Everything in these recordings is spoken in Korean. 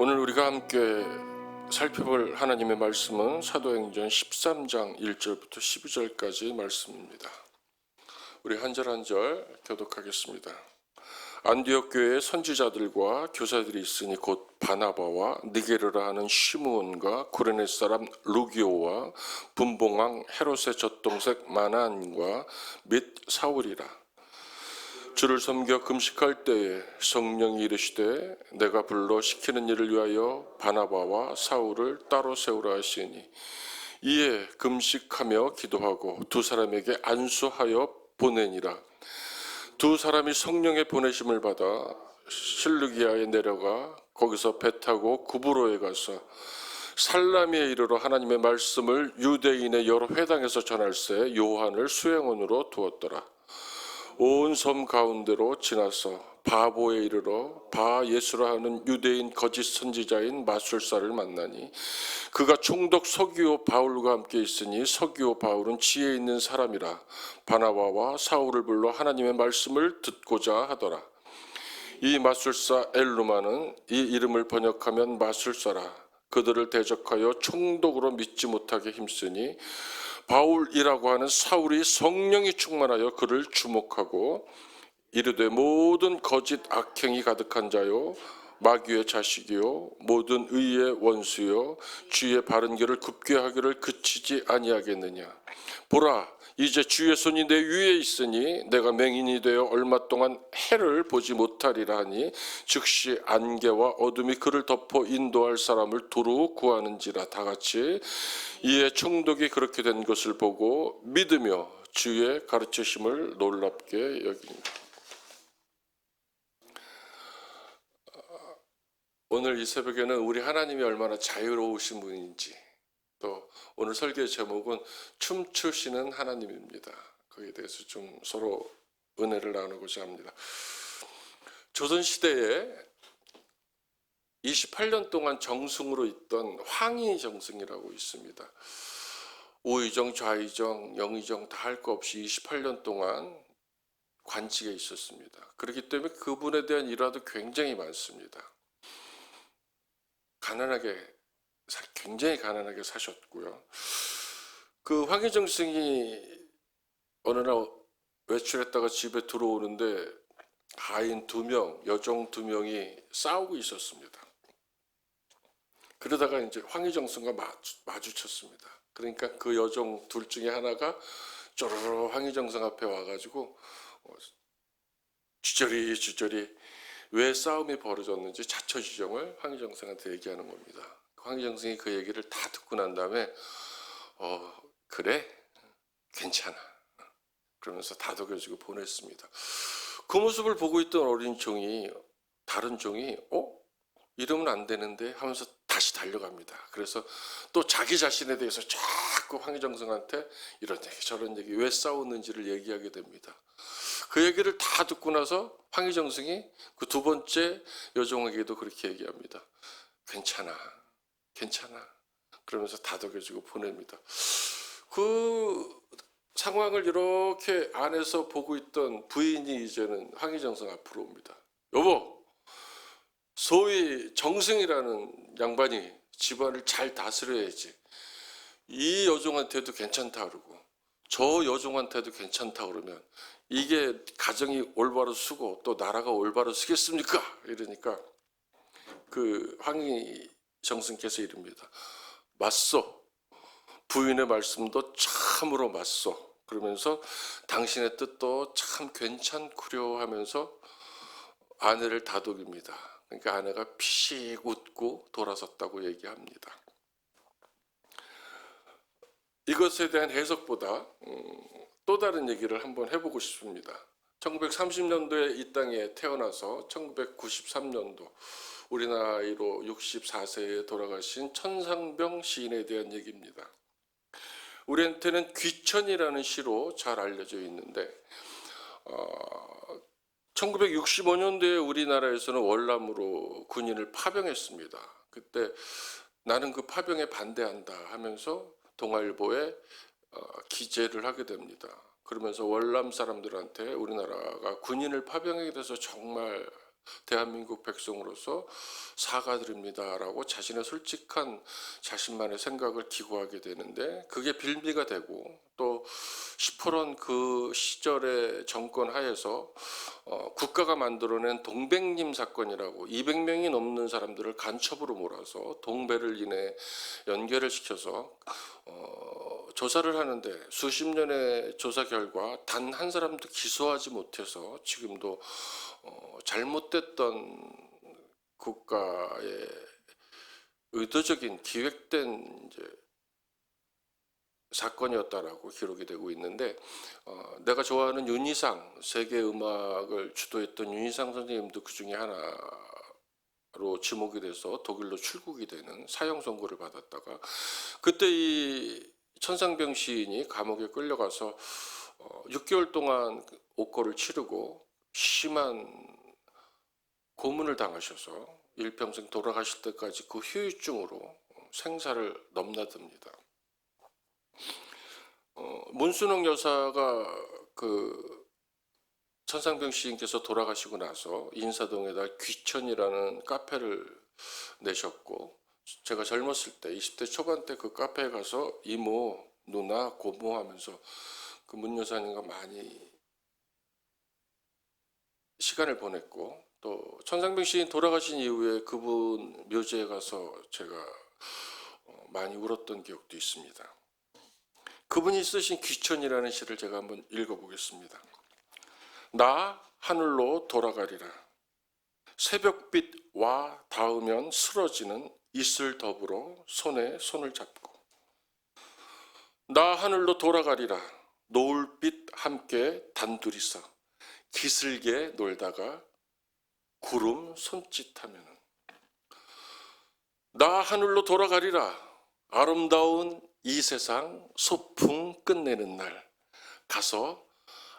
오늘 우리가 함께 살펴볼 하나님의 말씀은 사도행전 13장 1절부터 12절까지 말씀입니다. 우리 한 절 한 절 교독하겠습니다. 안디옥 교회에 선지자들과 교사들이 있으니 곧 바나바와 니게르라 하는 시므온과 구레네 사람 루기오와 분봉왕 헤롯의 젖동생 마난과 및 사울이라 주를 섬겨 금식할 때에 성령이 이르시되 내가 불러 시키는 일을 위하여 바나바와 사울을 따로 세우라 하시니 이에 금식하며 기도하고 두 사람에게 안수하여 보내니라 두 사람이 성령의 보내심을 받아 실루기아에 내려가 거기서 배 타고 구브로에 가서 살라미에 이르러 하나님의 말씀을 유대인의 여러 회당에서 전할새 요한을 수행원으로 두었더라. 온 섬 가운데로 지나서 바보에 이르러 바 예수라 하는 유대인 거짓 선지자인 마술사를 만나니 그가 총독 서기오 바울과 함께 있으니 서기오 바울은 지혜 있는 사람이라 바나바와 사울을 불러 하나님의 말씀을 듣고자 하더라. 이 마술사 엘루마는 이 이름을 번역하면 마술사라 그들을 대적하여 총독으로 믿지 못하게 힘쓰니 바울이라고 하는 사울이 성령이 충만하여 그를 주목하고 이르되 모든 거짓 악행이 가득한 자요 마귀의 자식이요 모든 의의 원수요 주의 바른 길을 굽게 하기를 그치지 아니하겠느냐? 보라 이제 주의 손이 내 위에 있으니 내가 맹인이 되어 얼마 동안 해를 보지 못하리라 하니 즉시 안개와 어둠이 그를 덮어 인도할 사람을 두루 구하는지라 다 같이 이에 총독이 그렇게 된 것을 보고 믿으며 주의 가르치심을 놀랍게 여깁니다. 오늘 이 새벽에는 우리 하나님이 얼마나 자유로우신 분인지 또 오늘 설교의 제목은 춤추시는 하나님입니다. 거기에 대해서 좀 서로 은혜를 나누고자 합니다. 조선 시대에 28년 동안 정승으로 있던 황희 정승이라고 있습니다. 우의정, 좌의정, 영의정 다 할 거 없이 28년 동안 관직에 있었습니다. 그렇기 때문에 그분에 대한 일화도 굉장히 많습니다. 가난하게 사- 굉장히 가난하게 사셨고요. 그 황희정 승이 어느 날 외출했다가 집에 들어오는데 가인 두 명, 여종 두 명이 싸우고 있었습니다. 그러다가 이제 황희정 승과 마주, 마주쳤습니다. 그러니까 그 여종 둘 중에 하나가 쪼르르 황희정 승 앞에 와가지고 어, 주저리 주저리 왜 싸움이 벌어졌는지 자처지정을 황희정승한테 얘기하는 겁니다. 황희정승이 그 얘기를 다 듣고 난 다음에 어 그래 괜찮아 그러면서 다독여주고 보냈습니다. 그 모습을 보고 있던 어린 종이 다른 종이 어 이러면 안 되는데 하면서 다시 달려갑니다. 그래서 또 자기 자신에 대해서 자꾸 황희정승한테 이런 얘기 저런 얘기 왜 싸웠는지를 얘기하게 됩니다. 그 얘기를 다 듣고 나서 황희정승이 그 두 번째 여종에게도 그렇게 얘기합니다. 괜찮아, 괜찮아. 그러면서 다독여주고 보냅니다. 그 상황을 이렇게 안에서 보고 있던 부인이 이제는 황희정승 앞으로 옵니다. 여보, 소위 정승이라는 양반이 집안을 잘 다스려야지. 이 여종한테도 괜찮다 그러고 저 여종한테도 괜찮다 그러면 이게 가정이 올바로 쓰고 또 나라가 올바로 쓰겠습니까? 이러니까 그 황희 정승께서 이릅니다. 맞소. 부인의 말씀도 참으로 맞소. 그러면서 당신의 뜻도 참 괜찮구려 하면서 아내를 다독입니다. 그러니까 아내가 피식 웃고 돌아섰다고 얘기합니다. 이것에 대한 해석보다 음, 또 다른 얘기를 한번 해보고 싶습니다. 1930년도에 이 땅에 태어나서 1993년도 우리 나이로 64세에 돌아가신 천상병 시인에 대한 얘기입니다. 우리한테는 귀천이라는 시로 잘 알려져 있는데 어, 1965년도에 우리나라에서는 월남으로 군인을 파병했습니다. 그때 나는 그 파병에 반대한다 하면서 동아일보에 어, 기재를 하게 됩니다. 그러면서 월남 사람들한테 우리나라가 군인을 파병하게 돼서 정말 대한민국 백성으로서 사과드립니다라고 자신의 솔직한 자신만의 생각을 기고하게 되는데 그게 빌미가 되고 또 시퍼런 그 시절의 정권 하에서 어, 국가가 만들어낸 동백림 사건이라고 200명이 넘는 사람들을 간첩으로 몰아서 동배를 인해 연결을 시켜서 어, 조사를 하는데 수십 년의 조사 결과 단 한 사람도 기소하지 못해서 지금도 어, 잘못됐던 국가의 의도적인 기획된 이제 사건이었다라고 기록이 되고 있는데 어, 내가 좋아하는 윤희상 세계 음악을 주도했던 윤희상 선생님도 그 중에 하나로 지목이 돼서 독일로 출국이 되는 사형 선고를 받았다가 그때 이 천상병 시인이 감옥에 끌려가서 어, 6개월 동안 그 옥고를 치르고 심한 고문을 당하셔서 일평생 돌아가실 때까지 그 후유증으로 생사를 넘나듭니다. 어, 문순옥 여사가 그 천상병 시인께서 돌아가시고 나서 인사동에다 귀천이라는 카페를 내셨고 제가 젊었을 때 20대 초반 때 그 카페에 가서 이모, 누나, 고모 하면서 그 문 여사님과 많이 시간을 보냈고 또 천상병 시인 돌아가신 이후에 그분 묘지에 가서 제가 어, 많이 울었던 기억도 있습니다. 그분이 쓰신 귀천이라는 시를 제가 한번 읽어보겠습니다. 나 하늘로 돌아가리라. 새벽빛 와 닿으면 쓰러지는 이슬 더불어 손에 손을 잡고 나 하늘로 돌아가리라. 노을빛 함께 단둘이서 기슬게 놀다가 구름 손짓하면은 나 하늘로 돌아가리라. 아름다운 이 세상 소풍 끝내는 날 가서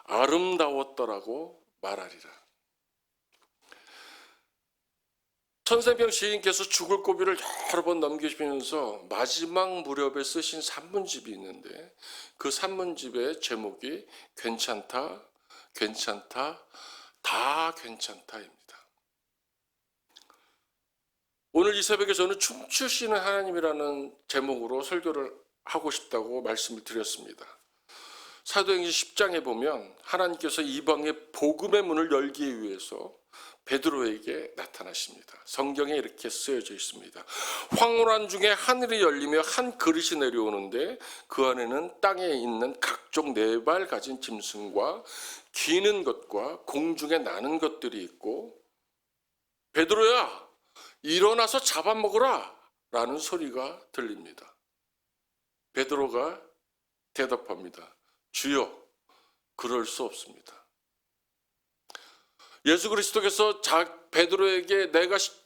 아름다웠더라고 말하리라. 천생병 시인께서 죽을 고비를 여러 번 넘기시면서 마지막 무렵에 쓰신 산문집이 있는데 그 산문집의 제목이 괜찮다, 괜찮다, 다 괜찮다입니다. 오늘 이 새벽에 저는 춤추시는 하나님이라는 제목으로 설교를 하고 싶다고 말씀을 드렸습니다. 사도행전 10장에 보면 하나님께서 이방의 복음의 문을 열기 위해서 베드로에게 나타나십니다. 성경에 이렇게 쓰여져 있습니다. 황홀한 중에 하늘이 열리며 한 그릇이 내려오는데 그 안에는 땅에 있는 각종 네 발 가진 짐승과 기는 것과 공중에 나는 것들이 있고 베드로야 일어나서 잡아먹으라 라는 소리가 들립니다. 베드로가 대답합니다. 주여, 그럴 수 없습니다. 예수 그리스도께서 자, 베드로에게 내가 십-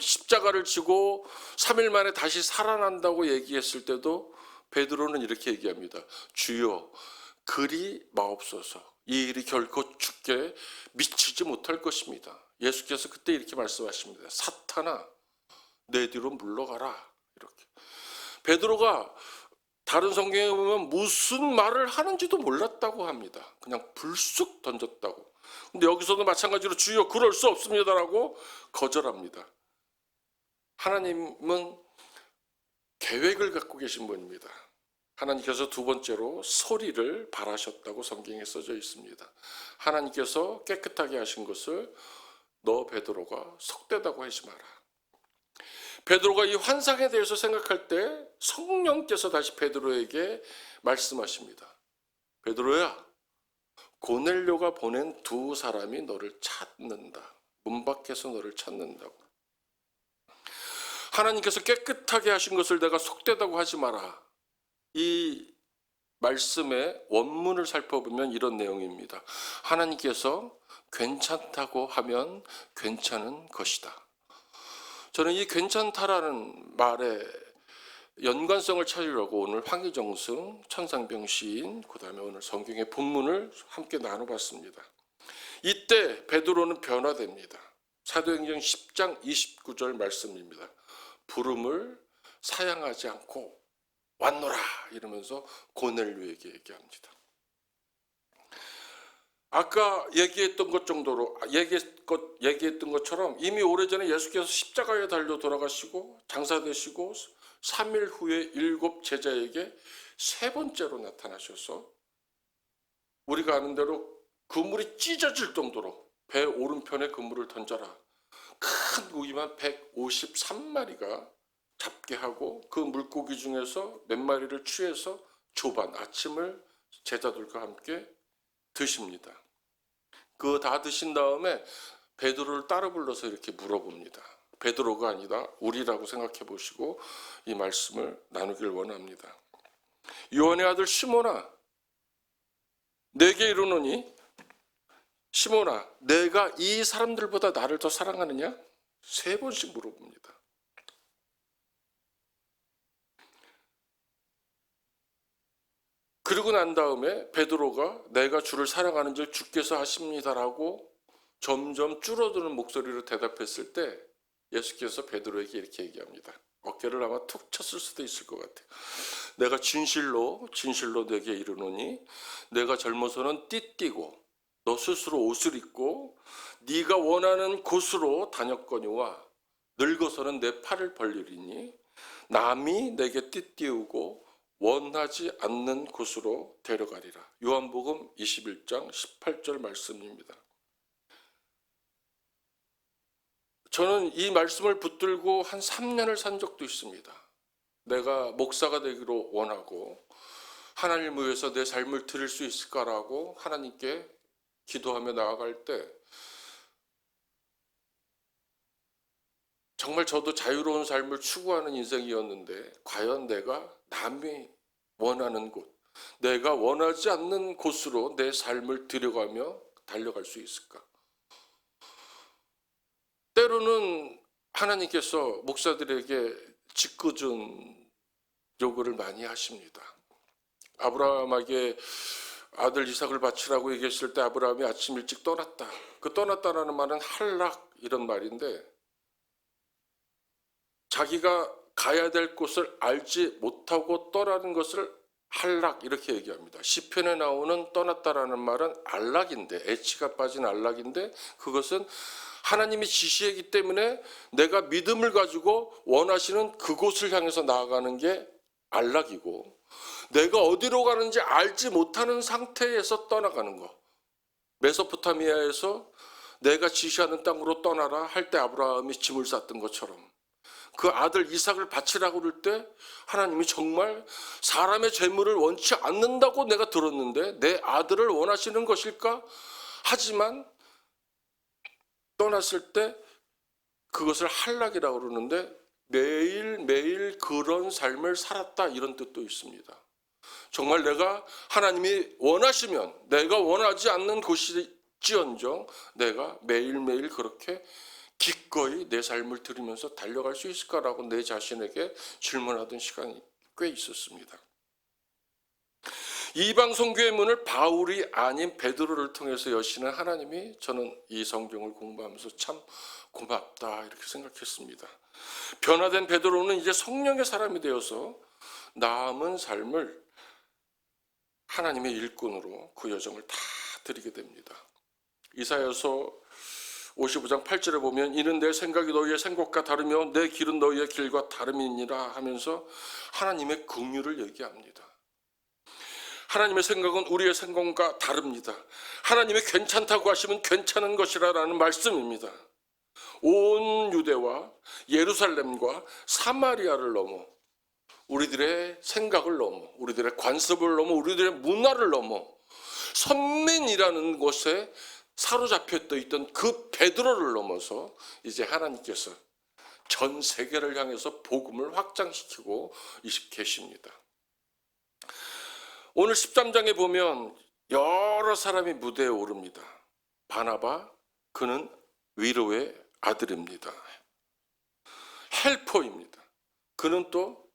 십자가를 지고 3일 만에 다시 살아난다고 얘기했을 때도 베드로는 이렇게 얘기합니다. 주여, 그리 마옵소서. 이 일이 결코 죽게 미치지 못할 것입니다. 예수께서 그때 이렇게 말씀하십니다. 사탄아, 내 뒤로 물러가라. 이렇게. 베드로가 다른 성경에 보면 무슨 말을 하는지도 몰랐다고 합니다. 그냥 불쑥 던졌다고. 근데 여기서도 마찬가지로 주여 그럴 수 없습니다라고 거절합니다. 하나님은 계획을 갖고 계신 분입니다. 하나님께서 두 번째로 소리를 바라셨다고 성경에 써져 있습니다. 하나님께서 깨끗하게 하신 것을 너 베드로가 속되다고 하지 마라. 베드로가 이 환상에 대해서 생각할 때 성령께서 다시 베드로에게 말씀하십니다. 베드로야, 고넬료가 보낸 두 사람이 너를 찾는다. 문 밖에서 너를 찾는다고. 하나님께서 깨끗하게 하신 것을 내가 속되다고 하지 마라. 이 말씀의 원문을 살펴보면 이런 내용입니다. 하나님께서 괜찮다고 하면 괜찮은 것이다. 저는 이 괜찮다라는 말에 연관성을 찾으려고 오늘 황희정승 천상병 시인 그 다음에 오늘 성경의 본문을 함께 나눠봤습니다. 이때 베드로는 변화됩니다. 사도행전 10장 29절 말씀입니다. 부름을 사양하지 않고 왔노라 이러면서 고넬료에게 얘기합니다. 아까 얘기했던 것 정도로 것, 얘기했던 것처럼 이미 오래전에 예수께서 십자가에 달려 돌아가시고 장사되시고 3일 후에 일곱 제자에게 세 번째로 나타나셔서 우리가 아는 대로 그물이 찢어질 정도로 배 오른편에 그물을 던져라. 큰 고기만 153마리가 잡게 하고 그 물고기 중에서 몇 마리를 취해서 조반 아침을 제자들과 함께 드십니다. 그다 드신 다음에 베드로를 따로 불러서 이렇게 물어봅니다. 베드로가 아니다 우리라고 생각해 보시고 이 말씀을 나누길 원합니다. 요한의 아들 시몬아 내게 이르노니 시몬아 내가 이 사람들보다 나를 더 사랑하느냐? 세 번씩 물어봅니다. 그리고 난 다음에 베드로가 내가 주를 사랑하는 줄 주께서 하십니다라고 점점 줄어드는 목소리로 대답했을 때 예수께서 베드로에게 이렇게 얘기합니다. 어깨를 아마 툭 쳤을 수도 있을 것 같아요. 내가 진실로 진실로 내게 이르노니 내가 젊어서는 띠띠고 너 스스로 옷을 입고 네가 원하는 곳으로 다녔거니와 늙어서는 내 팔을 벌리리니 남이 내게 띠띠우고 원하지 않는 곳으로 데려가리라. 요한복음 21장 18절 말씀입니다. 저는 이 말씀을 붙들고 한 3년을 산 적도 있습니다. 내가 목사가 되기로 원하고 하나님 위해서 내 삶을 드릴 수 있을까라고 하나님께 기도하며 나아갈 때 정말 저도 자유로운 삶을 추구하는 인생이었는데 과연 내가 남이 원하는 곳, 내가 원하지 않는 곳으로 내 삶을 들여가며 달려갈 수 있을까? 때로는 하나님께서 목사들에게 짓궂은 요구를 많이 하십니다. 아브라함에게 아들 이삭을 바치라고 얘기했을 때 아브라함이 아침 일찍 떠났다. 그 떠났다라는 말은 할락 이런 말인데 자기가 가야 될 곳을 알지 못하고 떠나는 것을 할락 이렇게 얘기합니다. 시편에 나오는 떠났다라는 말은 안락인데 애치가 빠진 안락인데 그것은 하나님이 지시했기 때문에 내가 믿음을 가지고 원하시는 그곳을 향해서 나아가는 게 안락이고 내가 어디로 가는지 알지 못하는 상태에서 떠나가는 거. 메소포타미아에서 내가 지시하는 땅으로 떠나라 할 때 아브라함이 짐을 쌌던 것처럼 그 아들 이삭을 바치라고 그럴 때 하나님이 정말 사람의 재물을 원치 않는다고 내가 들었는데 내 아들을 원하시는 것일까? 하지만 떠났을 때 그것을 할락이라고 그러는데 매일매일 그런 삶을 살았다 이런 뜻도 있습니다. 정말 내가 하나님이 원하시면 내가 원하지 않는 곳이지언정 내가 매일매일 그렇게 기꺼이 내 삶을 들으면서 달려갈 수 있을까라고 내 자신에게 질문하던 시간이 꽤 있었습니다. 이방 선교의 문을 바울이 아닌 베드로를 통해서 여시는 하나님이 저는 이 성경을 공부하면서 참 고맙다 이렇게 생각했습니다. 변화된 베드로는 이제 성령의 사람이 되어서 남은 삶을 하나님의 일꾼으로 그 여정을 다 드리게 됩니다. 이사여서 55장 8절에 보면 이는 내 생각이 너희의 생각과 다르며 내 길은 너희의 길과 다름이니라 하면서 하나님의 긍휼을 얘기합니다. 하나님의 생각은 우리의 생각과 다릅니다. 하나님이 괜찮다고 하시면 괜찮은 것이라라는 말씀입니다. 온 유대와 예루살렘과 사마리아를 넘어 우리들의 생각을 넘어 우리들의 관습을 넘어 우리들의 문화를 넘어 선민이라는 곳에 사로잡혀 있던 그 베드로를 넘어서 이제 하나님께서 전 세계를 향해서 복음을 확장시키고 계십니다. 오늘 13장에 보면 여러 사람이 무대에 오릅니다. 바나바 그는 위로의 아들입니다. 헬퍼입니다. 그는 또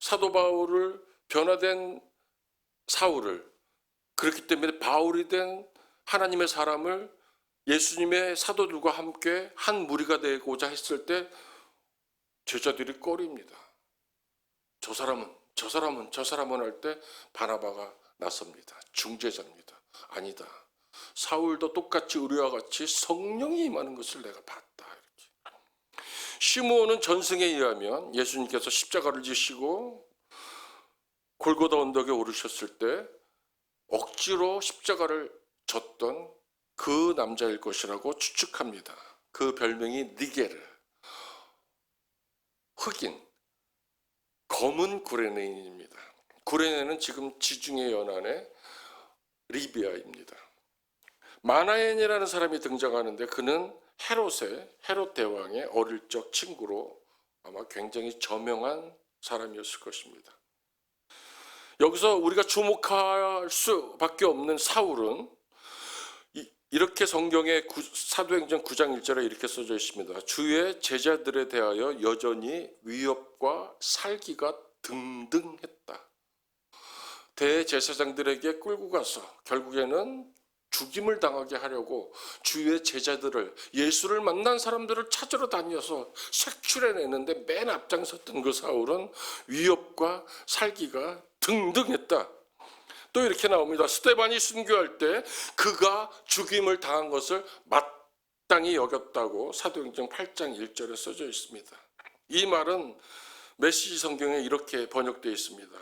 사도 바울을 변화된 사울을 그렇기 때문에 바울이 된 하나님의 사람을 예수님의 사도들과 함께 한 무리가 되고자 했을 때 제자들이 꺼립니다. 저 사람은 저 사람은 저 사람은 할 때 바나바가 나섭니다. 중재자입니다. 아니다. 사울도 똑같이 우리와 같이 성령이 임하는 것을 내가 봤다. 이렇게. 시므온은 전승에 의하면 예수님께서 십자가를 지시고 골고다 언덕에 오르셨을 때 억지로 십자가를 졌던 그 남자일 것이라고 추측합니다. 그 별명이 니게르. 흑인, 검은 구레네인입니다. 구레네는 지금 지중해 연안의 리비아입니다. 마나엔이라는 사람이 등장하는데 그는 헤롯의 헤롯 대왕의 어릴 적 친구로 아마 굉장히 저명한 사람이었을 것입니다. 여기서 우리가 주목할 수밖에 없는 사울은 이- 이렇게 성경의 구- 사도행전 9장 1절에 이렇게 써져 있습니다. 주의 제자들에 대하여 여전히 위협과 살기가 등등했다. 대제사장들에게 끌고 가서 결국에는 죽임을 당하게 하려고 주의 제자들을 예수를 만난 사람들을 찾으러 다녀서 색출해내는데 맨 앞장섰던 그 사울은 위협과 살기가 등등했다. 또 이렇게 나옵니다. 스테반이 순교할 때 그가 죽임을 당한 것을 마땅히 여겼다고 사도행전 8장 1절에 써져 있습니다. 이 말은 메시지 성경에 이렇게 번역되어 있습니다.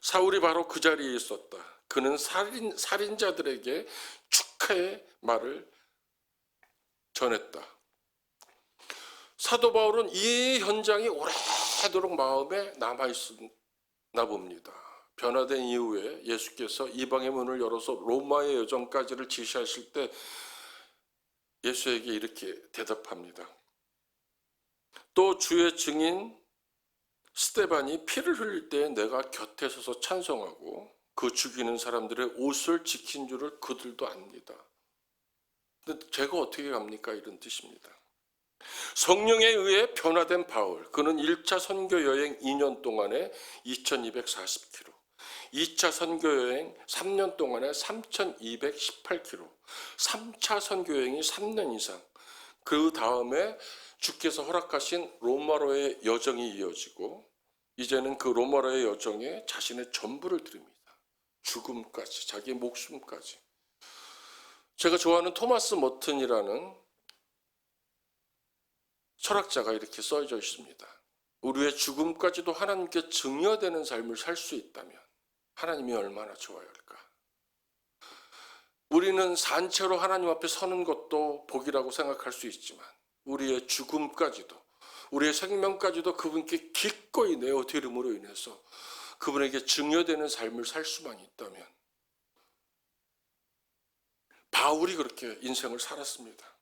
사울이 바로 그 자리에 있었다. 그는 살인, 살인자들에게 축하의 말을 전했다. 사도 바울은 이 현장이 오래도록 마음에 남아있나 봅니다. 변화된 이후에 예수께서 이방의 문을 열어서 로마의 여정까지를 지시하실 때 예수에게 이렇게 대답합니다. 또 주의 증인 스테반이 피를 흘릴 때 내가 곁에 서서 찬송하고 그 죽이는 사람들의 옷을 지킨 줄을 그들도 압니다. 근데 제가 어떻게 갑니까? 이런 뜻입니다. 성령에 의해 변화된 바울, 그는 1차 선교 여행 2년 동안에 2240km, 2차 선교 여행 3년 동안에 3218km, 3차 선교 여행이 3년 이상, 그 다음에 주께서 허락하신 로마로의 여정이 이어지고 이제는 그 로마로의 여정에 자신의 전부를 드립니다. 죽음까지, 자기 목숨까지. 제가 좋아하는 토마스 머튼이라는 철학자가 이렇게 써져 있습니다. 우리의 죽음까지도 하나님께 증여되는 삶을 살 수 있다면 하나님이 얼마나 좋아할까? 우리는 산채로 하나님 앞에 서는 것도 복이라고 생각할 수 있지만 우리의 죽음까지도 우리의 생명까지도 그분께 기꺼이 내어 드림으로 인해서 그분에게 증여되는 삶을 살 수만 있다면 바울이 그렇게 인생을 살았습니다.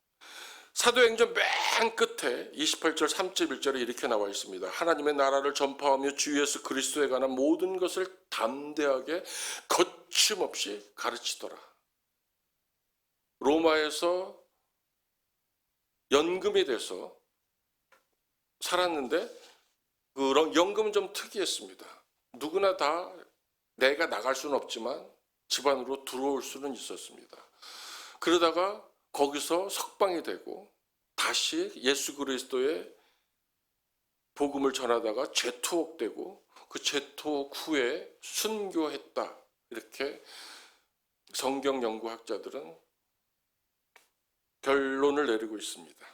사도행전 맨 끝에 28절 3.1절에 이렇게 나와 있습니다. 하나님의 나라를 전파하며 주 예수 그리스도에 관한 모든 것을 담대하게 거침없이 가르치더라. 로마에서 연금이 돼서 살았는데 그런 연금은 좀 특이했습니다. 누구나 다 내가 나갈 수는 없지만 집안으로 들어올 수는 있었습니다. 그러다가 거기서 석방이 되고 다시 예수 그리스도의 복음을 전하다가 재투옥되고 그 재투옥 후에 순교했다. 이렇게 성경 연구학자들은 결론을 내리고 있습니다.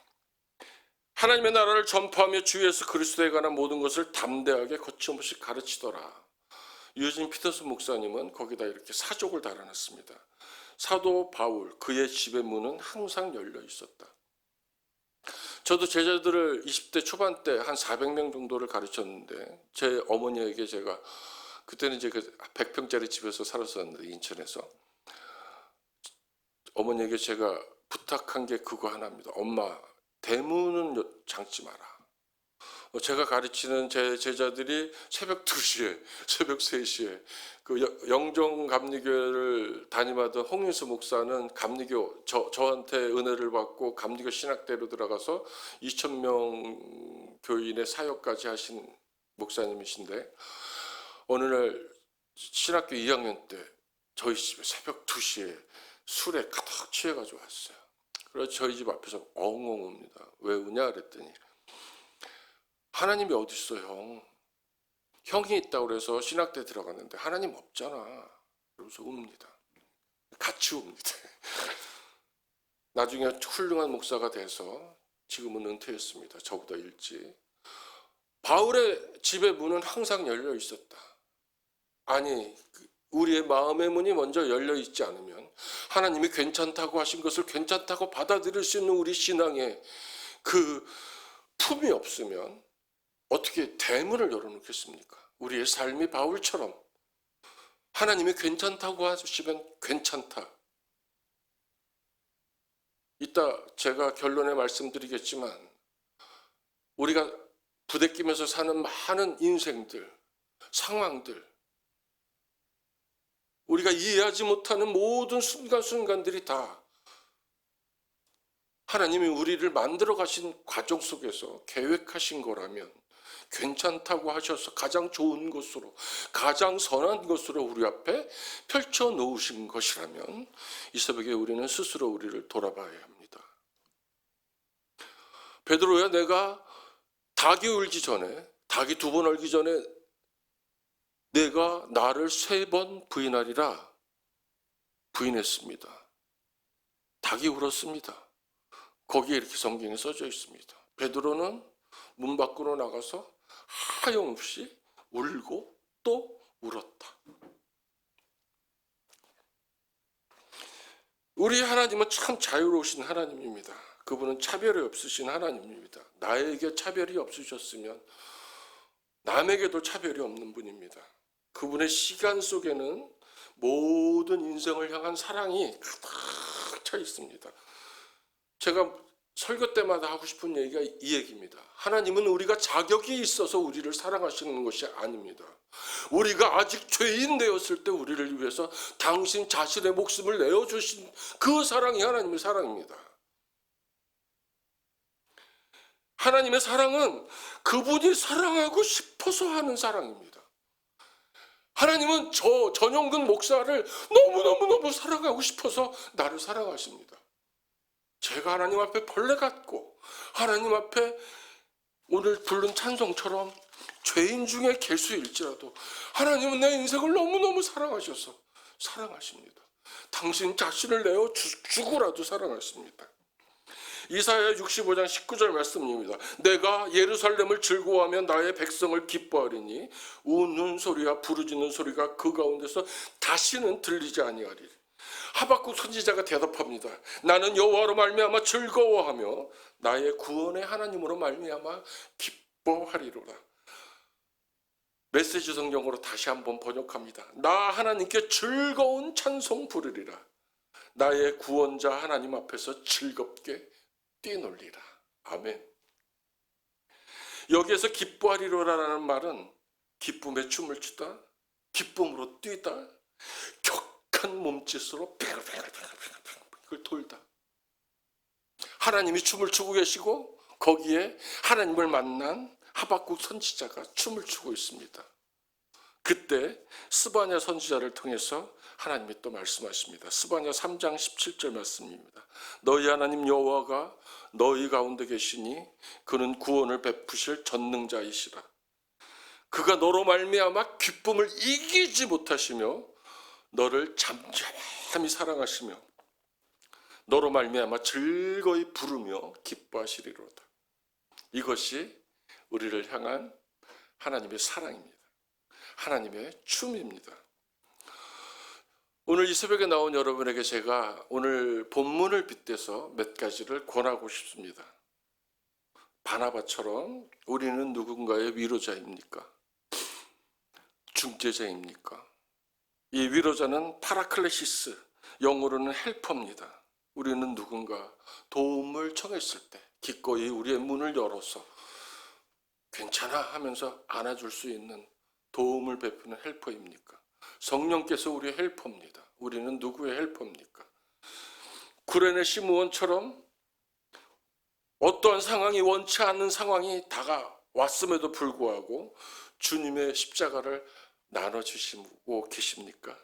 하나님의 나라를 전파하며 주 예수 그리스도에 관한 모든 것을 담대하게 거침없이 가르치더라. 유진 피터스 목사님은 거기다 이렇게 사족을 달아놨습니다. 사도 바울 그의 집의 문은 항상 열려 있었다. 저도 제자들을 20대 초반 때 한 400명 정도를 가르쳤는데 제 어머니에게 제가 그때는 이제 그 100평짜리 집에서 살았었는데 인천에서 어머니에게 제가 부탁한 게 그거 하나입니다. 엄마 대문은 여- 잠지 마라. 어, 제가 가르치는 제 제자들이 새벽 2시에, 새벽 3시에 그 여- 영종 감리교회를 담임하던 홍윤수 목사는 감리교 저 저한테 은혜를 받고 감리교 신학대로 들어가서 2천 명 교인의 사역까지 하신 목사님이신데 어느 날 신학교 2학년 때 저희 집에 새벽 2시에 술에 가득 취해가지고 왔어요. 그래서 저희 집 앞에서 엉엉 웁니다. 왜 우냐 그랬더니 하나님이 어디 있어 형? 형이 있다고 그래서 신학대 들어갔는데 하나님 없잖아. 그러면서 웁니다. 같이 웁니다. 나중에 훌륭한 목사가 돼서 지금은 은퇴했습니다. 저보다 일찍. 바울의 집의 문은 항상 열려 있었다. 아니, 그 우리의 마음의 문이 먼저 열려 있지 않으면 하나님이 괜찮다고 하신 것을 괜찮다고 받아들일 수 있는 우리 신앙의 그 품이 없으면 어떻게 대문을 열어놓겠습니까? 우리의 삶이 바울처럼 하나님이 괜찮다고 하시면 괜찮다. 이따 제가 결론에 말씀드리겠지만 우리가 부대끼면서 사는 많은 인생들, 상황들, 우리가 이해하지 못하는 모든 순간순간들이 다 하나님이 우리를 만들어 가신 과정 속에서 계획하신 거라면 괜찮다고 하셔서 가장 좋은 것으로 가장 선한 것으로 우리 앞에 펼쳐 놓으신 것이라면 이 새벽에 우리는 스스로 우리를 돌아봐야 합니다. 베드로야 내가 닭이 울기 전에 닭이 두 번 울기 전에 내가 나를 세 번 부인하리라 부인했습니다. 닭이 울었습니다. 거기에 이렇게 성경에 써져 있습니다. 베드로는 문 밖으로 나가서 하염없이 울고 또 울었다. 우리 하나님은 참 자유로우신 하나님입니다. 그분은 차별이 없으신 하나님입니다. 나에게 차별이 없으셨으면 남에게도 차별이 없는 분입니다. 그분의 시간 속에는 모든 인생을 향한 사랑이 가득 차 있습니다. 제가 설교 때마다 하고 싶은 얘기가 이 얘기입니다. 하나님은 우리가 자격이 있어서 우리를 사랑하시는 것이 아닙니다. 우리가 아직 죄인 되었을 때 우리를 위해서 당신 자신의 목숨을 내어주신 그 사랑이 하나님의 사랑입니다. 하나님의 사랑은 그분이 사랑하고 싶어서 하는 사랑입니다. 하나님은 저 전용근 목사를 너무너무너무 사랑하고 싶어서 나를 사랑하십니다. 제가 하나님 앞에 벌레 같고 하나님 앞에 오늘 부른 찬송처럼 죄인 중에 개수일지라도 하나님은 내 인생을 너무너무 사랑하셔서 사랑하십니다. 당신 자신을 내어 주, 주고라도 사랑하십니다. 이사야 65장 19절 말씀입니다. 내가 예루살렘을 즐거워하며 나의 백성을 기뻐하리니 우는 소리와 부르짖는 소리가 그 가운데서 다시는 들리지 아니하리니 하박국 선지자가 대답합니다. 나는 여호와로 말미암아 즐거워하며 나의 구원의 하나님으로 말미암아 기뻐하리로라. 메시지 성경으로 다시 한번 번역합니다. 나 하나님께 즐거운 찬송 부르리라. 나의 구원자 하나님 앞에서 즐겁게 뛰놀리라. 아멘. 여기에서 기뻐하리로라라는 말은 기쁨의 춤을 추다, 기쁨으로 뛰다, 격 한 몸짓으로 뱅글뱅글뱅글뱅글 돌다. 하나님이 춤을 추고 계시고 거기에 하나님을 만난 하박국 선지자가 춤을 추고 있습니다. 그때 스바냐 선지자를 통해서 하나님이 또 말씀하십니다. 스바냐 3장 17절 말씀입니다. 너희 하나님 여호와가 너희 가운데 계시니 그는 구원을 베푸실 전능자이시라. 그가 너로 말미암아 기쁨을 이기지 못하시며 너를 잠잠히 사랑하시며 너로 말미암아 즐거이 부르며 기뻐하시리로다. 이것이 우리를 향한 하나님의 사랑입니다. 하나님의 춤입니다. 오늘 이 새벽에 나온 여러분에게 제가 오늘 본문을 빗대서 몇 가지를 권하고 싶습니다. 바나바처럼 우리는 누군가의 위로자입니까? 중재자입니까? 이 위로자는 파라클레시스, 영어로는 헬퍼입니다. 우리는 누군가 도움을 청했을 때 기꺼이 우리의 문을 열어서 괜찮아 하면서 안아줄 수 있는 도움을 베푸는 헬퍼입니까? 성령께서 우리의 헬퍼입니다. 우리는 누구의 헬퍼입니까? 구레네 시므온처럼 어떠한 상황이 원치 않는 상황이 다가왔음에도 불구하고 주님의 십자가를 나눠주시고 계십니까?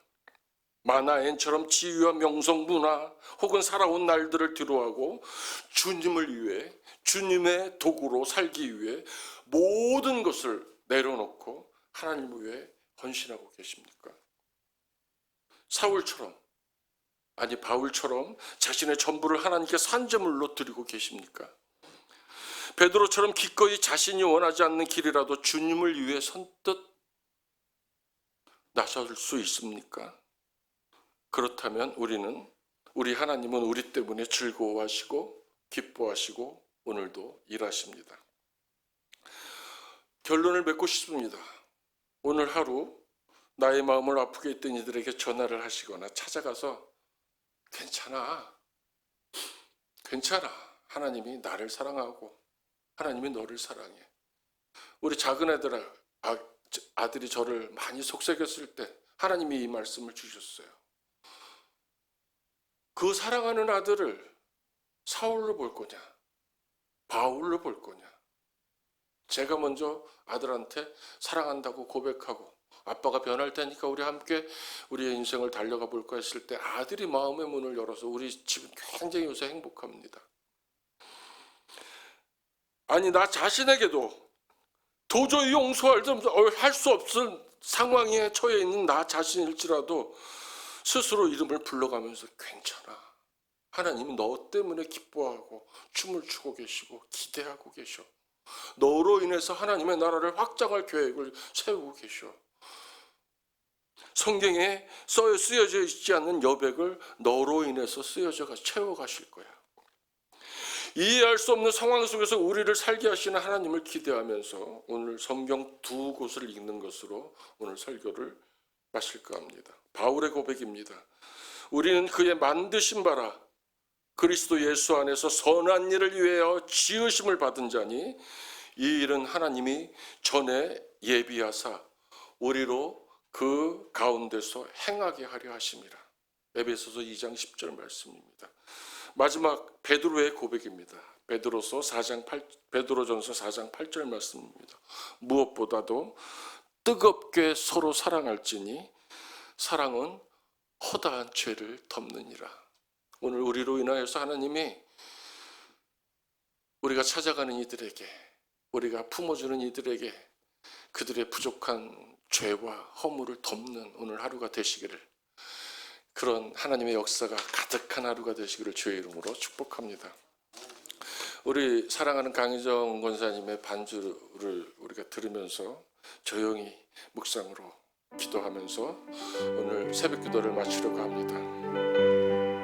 마나엔처럼 지위와 명성 문화 혹은 살아온 날들을 뒤로하고 주님을 위해 주님의 도구로 살기 위해 모든 것을 내려놓고 하나님을 위해 헌신하고 계십니까? 사울처럼 아니 바울처럼 자신의 전부를 하나님께 산재물로 드리고 계십니까? 베드로처럼 기꺼이 자신이 원하지 않는 길이라도 주님을 위해 선뜻 나설 수 있습니까? 그렇다면 우리는 우리 하나님은 우리 때문에 즐거워하시고 기뻐하시고 오늘도 일하십니다. 결론을 맺고 싶습니다. 오늘 하루 나의 마음을 아프게 했던 이들에게 전화를 하시거나 찾아가서 괜찮아. 괜찮아. 하나님이 나를 사랑하고 하나님이 너를 사랑해. 우리 작은 애들 아, 아들이 저를 많이 속삭였을 때 하나님이 이 말씀을 주셨어요. 그 사랑하는 아들을 사울로 볼 거냐? 바울로 볼 거냐? 제가 먼저 아들한테 사랑한다고 고백하고 아빠가 변할 테니까 우리 함께 우리의 인생을 달려가 볼까 했을 때 아들이 마음의 문을 열어서 우리 집은 굉장히 요새 행복합니다. 아니 나 자신에게도 도저히 용서할 수 없을 상황에 처해 있는 나 자신일지라도 스스로 이름을 불러가면서 괜찮아. 하나님이 너 때문에 기뻐하고 춤을 추고 계시고 기대하고 계셔. 너로 인해서 하나님의 나라를 확장할 계획을 세우고 계셔. 성경에 써 쓰여져 있지 않는 여백을 너로 인해서 쓰여져가 채워가실 거야. 이해할 수 없는 상황 속에서 우리를 살게 하시는 하나님을 기대하면서 오늘 성경 두 곳을 읽는 것으로 오늘 설교를 마실까 합니다. 바울의 고백입니다. 우리는 그의 만드신 바라 그리스도 예수 안에서 선한 일을 위하여 지으심을 받은 자니 이 일은 하나님이 전에 예비하사 우리로 그 가운데서 행하게 하려 하심이라. 에베소서 2장 10절 말씀입니다. 마지막 베드로의 고백입니다. 베드로서 4장 8 베드로전서 4장 8절 말씀입니다. 무엇보다도 뜨겁게 서로 사랑할지니 사랑은 허다한 죄를 덮느니라. 오늘 우리로 인하여서 하나님이 우리가 찾아가는 이들에게 우리가 품어주는 이들에게 그들의 부족한 죄와 허물을 덮는 오늘 하루가 되시기를 그런 하나님의 역사가 가득한 하루가 되시기를 주의 이름으로 축복합니다. 우리 사랑하는 강희정 권사님의 반주를 우리가 들으면서 조용히 묵상으로 기도하면서 오늘 새벽 기도를 마치려고 합니다.